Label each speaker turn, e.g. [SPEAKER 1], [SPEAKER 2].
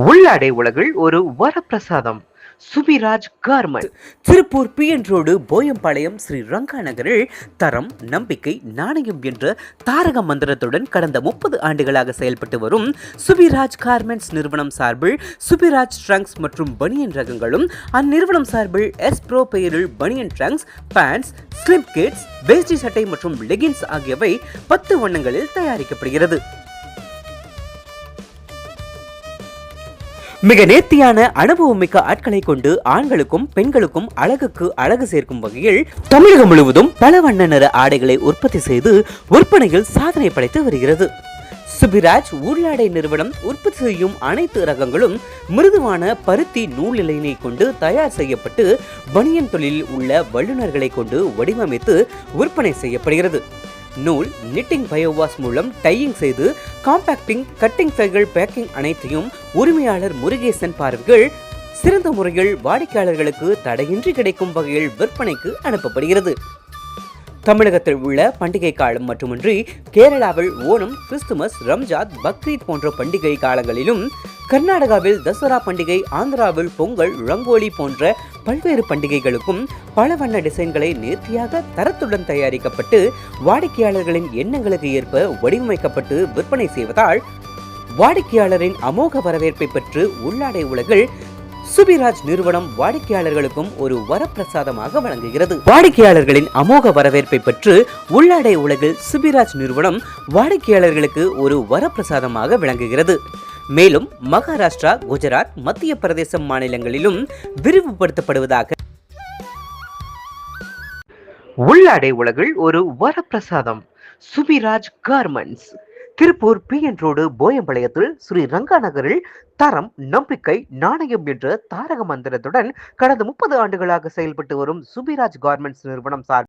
[SPEAKER 1] உள்ளாடை உலகில் ஒரு வரப்பிரசாதம். Subiraj garment
[SPEAKER 2] Tiruppur P N road Poyampalayam Sri Ranga நகரில் தரம் நம்பிக்கை நாணயம் என்ற தாரக மந்திரத்துடன் கடந்த முப்பது ஆண்டுகளாக செயல்பட்டு வரும் சுபிராஜ் கார்மெண்ட்ஸ் நிறுவனம் சார்பில் சுபிராஜ் ட்ரங்க்ஸ் மற்றும் பனியன் ரகங்களும் அந்நிறுவனம் சார்பில் எஸ் ப்ரோ பெயரில் பனியன் trunks pants slip kids veshti சட்டை மற்றும் லெகின்ஸ் ஆகியவை பத்து வண்ணங்களில் தயாரிக்கப்படுகிறது. மிக நேர்த்தியான அனுபவமிக்க ஆட்களை கொண்டு ஆண்களுக்கும் பெண்களுக்கும் அழகுக்கு அழகு சேர்க்கும் வகையில் தமிழகம் முழுவதும் பல வண்ண நிற ஆடைகளை உற்பத்தி செய்து விற்பனையில் சாதனை படைத்து வருகிறது. சுபிராஜ் உள்ளாடை நிறுவனம் உற்பத்தி செய்யும் அனைத்து ரகங்களும் மிருதுவான பருத்தி நூல் இலையினை கொண்டு தயார் செய்யப்பட்டு பனியன் தொழிலில் உள்ள வல்லுநர்களை கொண்டு வடிவமைத்து விற்பனை செய்யப்படுகிறது. நூல் நிட்டிங் பயோவாஸ் மூலம் டையிங் செய்து காம்பாக்டிங் கட்டிங் ஃபைகள் பேக்கிங் அனைத்தையும் உரிமையாளர் முருகேசன் பார்வைகள் சிறந்த முறையில் வாடிக்கையாளர்களுக்கு தடையின்றி கிடைக்கும் வகையில் விற்பனைக்கு அனுப்பப்படுகிறது. தமிழகத்தில் உள்ள பண்டிகை காலம் மட்டுமின்றி கேரளாவில் ஓணம் கிறிஸ்துமஸ் ரம்ஜாத் பக்ரீத் போன்ற பண்டிகை காலங்களிலும் கர்நாடகாவில் தசரா பண்டிகை ஆந்திராவில் பொங்கல் ரங்கோலி போன்ற பல்வேறு பண்டிகைகளுக்கும் பல வண்ண டிசைன்களை நேர்த்தியாக தரத்துடன் தயாரிக்கப்பட்டு வாடிக்கையாளர்களின் எண்ணங்களுக்கு ஏற்ப வடிவமைக்கப்பட்டு விற்பனை செய்வதால் வாடிக்கையாளரின் அமோக வரவேற்பை பெற்று உள்ளாடை உலகில் சுபிராஜ் நிறுவனம் வாடிக்கையாளர்களுக்கும் ஒரு வரப்பிரசாதமாக வழங்குகிறது. வாடிக்கையாளர்களின் அமோக வரவேற்பை பெற்று உள்ளாடை உலகில் சுபிராஜ் நிறுவனம் வாடிக்கையாளர்களுக்கு ஒரு வரப்பிரசாதமாக விளங்குகிறது. மேலும் மகாராஷ்டிரா குஜராத் மத்திய பிரதேசம் மாநிலங்களிலும் விரிவுபடுத்தப்படுவதாக
[SPEAKER 1] உள்ளாடை உலகில் ஒரு வரப்பிரசாதம் Subiraj garments. Tiruppur P N road போயம்பாளையத்தில் Sri Ranga நகரில் தரம் நம்பிக்கை நாணயம் என்ற தாரக மந்திரத்துடன் கடந்த முப்பது ஆண்டுகளாக செயல்பட்டு வரும் சுபிராஜ் கார்மெண்ட்ஸ் நிறுவனம் சார்